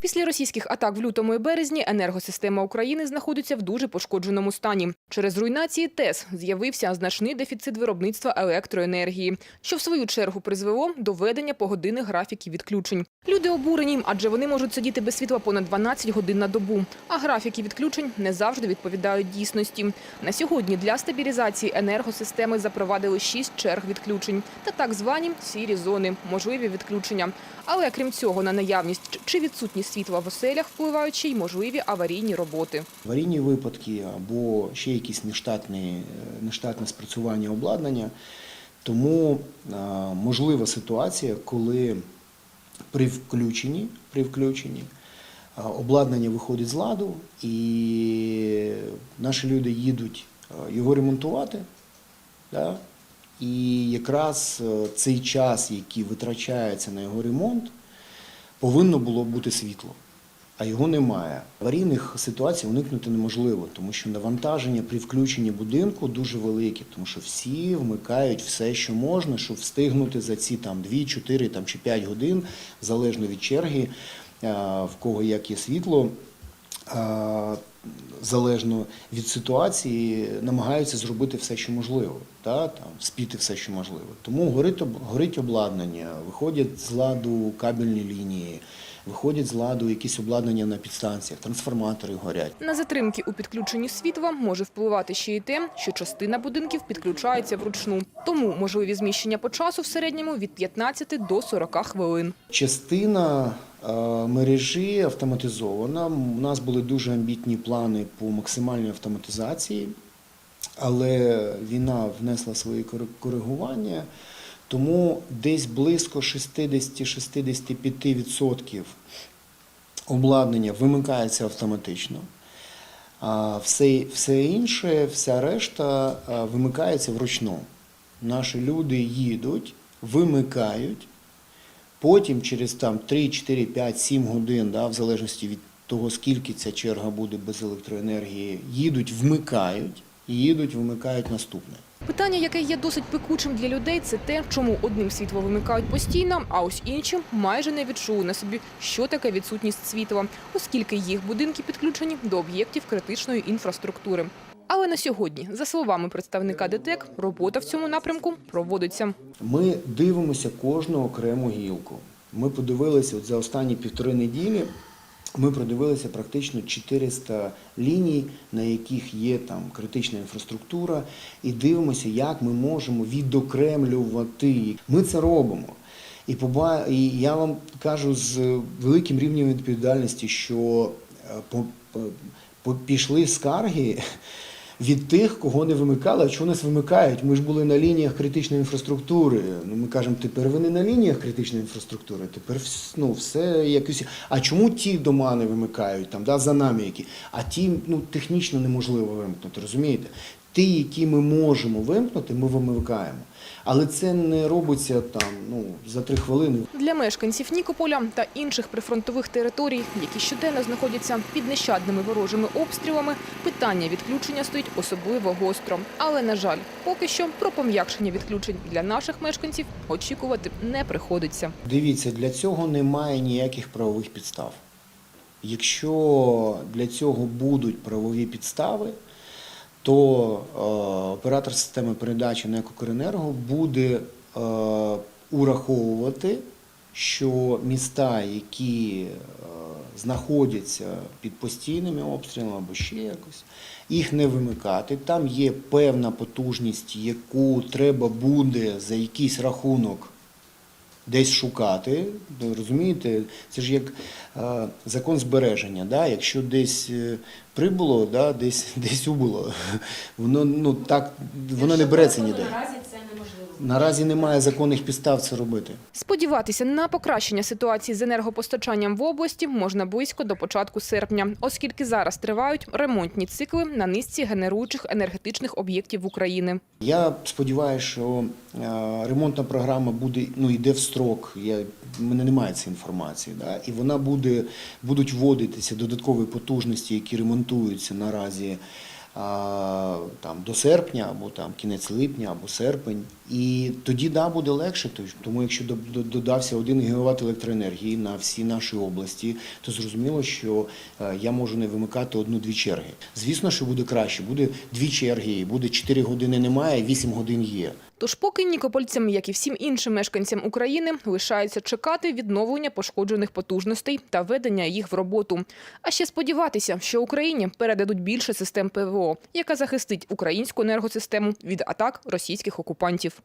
Після російських атак в лютому і березні енергосистема України знаходиться в дуже пошкодженому стані. Через руйнації ТЕС з'явився значний дефіцит виробництва електроенергії, що в свою чергу призвело до ведення погодинних графіків відключень. Люди обурені, адже вони можуть сидіти без світла понад 12 годин на добу. А графіки відключень не завжди відповідають дійсності. На сьогодні для стабілізації енергосистеми запровадили 6 черг відключень та так звані сірі зони, можливі відключення. Але крім цього, на наявність чи відсутність світла в оселях впливають ще й можливі аварійні роботи. аварійні випадки або ще якісь нештатні, е, нештатне спрацювання обладнання. Тому е, можлива ситуація, коли при включенні, при включенні е, обладнання виходить з ладу, і наші люди їдуть його ремонтувати. Да? І якраз цей час, який витрачається на його ремонт, повинно було бути світло, а його немає. Аварійних ситуацій уникнути неможливо, тому що навантаження при включенні будинку дуже велике, тому що всі вмикають все, що можна, щоб встигнути за ці там 2, 4 там, чи 5 годин, залежно від черги, в кого як є світло. Залежно від ситуації, намагаються зробити все, що можливо, та, там, спіти все, що можливо. Тому горить, горить обладнання, виходять з ладу кабельні лінії, виходять з ладу якісь обладнання на підстанціях, трансформатори горять. На затримки у підключенні світла може впливати ще й те, що частина будинків підключається вручну. Тому можливі зміщення по часу в середньому від 15 до 40 хвилин. Частина е, мережі автоматизована. У нас були дуже амбітні плани по максимальній автоматизації, але війна внесла свої кори- коригування. Тому десь близько 60-65% обладнання вимикається автоматично. А все, все інше, вся решта вимикається вручну. Наші люди їдуть, вимикають, потім через там 3, 4, 5, 7 годин, да, в залежності від того, скільки ця черга буде без електроенергії, їдуть, вмикають, і їдуть, вимикають наступне. Питання, яке є досить пекучим для людей, це те, чому одним світло вимикають постійно, а ось іншим майже не відчули на собі, що таке відсутність світла, оскільки їх будинки підключені до об'єктів критичної інфраструктури. Але на сьогодні, за словами представника ДТЕК, робота в цьому напрямку проводиться. Ми дивимося кожну окрему гілку. Ми подивилися от за останні півтори неділі. Ми продивилися практично 400 ліній, на яких є там критична інфраструктура, і дивимося, як ми можемо відокремлювати. Ми це робимо. І, поба... і я вам кажу з великим рівнем відповідальності, що е, по... пішли скарги від тих, кого не вимикали. А чого нас вимикають? Ми ж були на лініях критичної інфраструктури. Ну ми кажемо, тепер ви не на лініях критичної інфраструктури, тепер ну, все якось. А чому ті дома не вимикають там, да, за нами які? А ті ну, технічно неможливо вимкнути, розумієте? Ті, які ми можемо вимкнути, ми вимикаємо. Але це не робиться там ну, за три хвилини. Для мешканців Нікополя та інших прифронтових територій, які щоденно знаходяться під нещадними ворожими обстрілами, питання відключення стоїть особливо гостро. Але на жаль, поки що про пом'якшення відключень для наших мешканців очікувати не приходиться. Дивіться, для цього немає ніяких правових підстав. Якщо для цього будуть правові підстави, то е, оператор системи передачі НЕК «Укренерго» буде е, ураховувати, що міста, які е, знаходяться під постійними обстрілами або ще якось, їх не вимикати. Там є певна потужність, яку треба буде за якийсь рахунок десь шукати. Розумієте, це ж як е, закон збереження. Да? Якщо десь е, прибуло, да, десь, десь убуло. Воно ну так воно не береться ніде. Наразі немає законних підстав це робити. Сподіватися на покращення ситуації з енергопостачанням в області можна близько до початку серпня, оскільки зараз тривають ремонтні цикли на низці генеруючих енергетичних об'єктів України. Я сподіваюся, що е, ремонтна програма буде ну йде в строк. Я в мене немає цієї інформації, да? і вона буде будуть вводитися додаткові потужності, які ремонтуються наразі там, до серпня, або там, кінець липня, або серпень. І тоді да, буде легше, тому якщо до- до- додався 1 гігават електроенергії на всі наші області, то зрозуміло, що е, я можу не вимикати одну-дві черги. Звісно, що буде краще, буде дві черги, буде 4 години немає, 8 годин є. Тож поки нікопольцям, як і всім іншим мешканцям України, лишається чекати відновлення пошкоджених потужностей та ведення їх в роботу. А ще сподіватися, що Україні передадуть більше систем ПВО, яка захистить українську енергосистему від атак російських окупантів.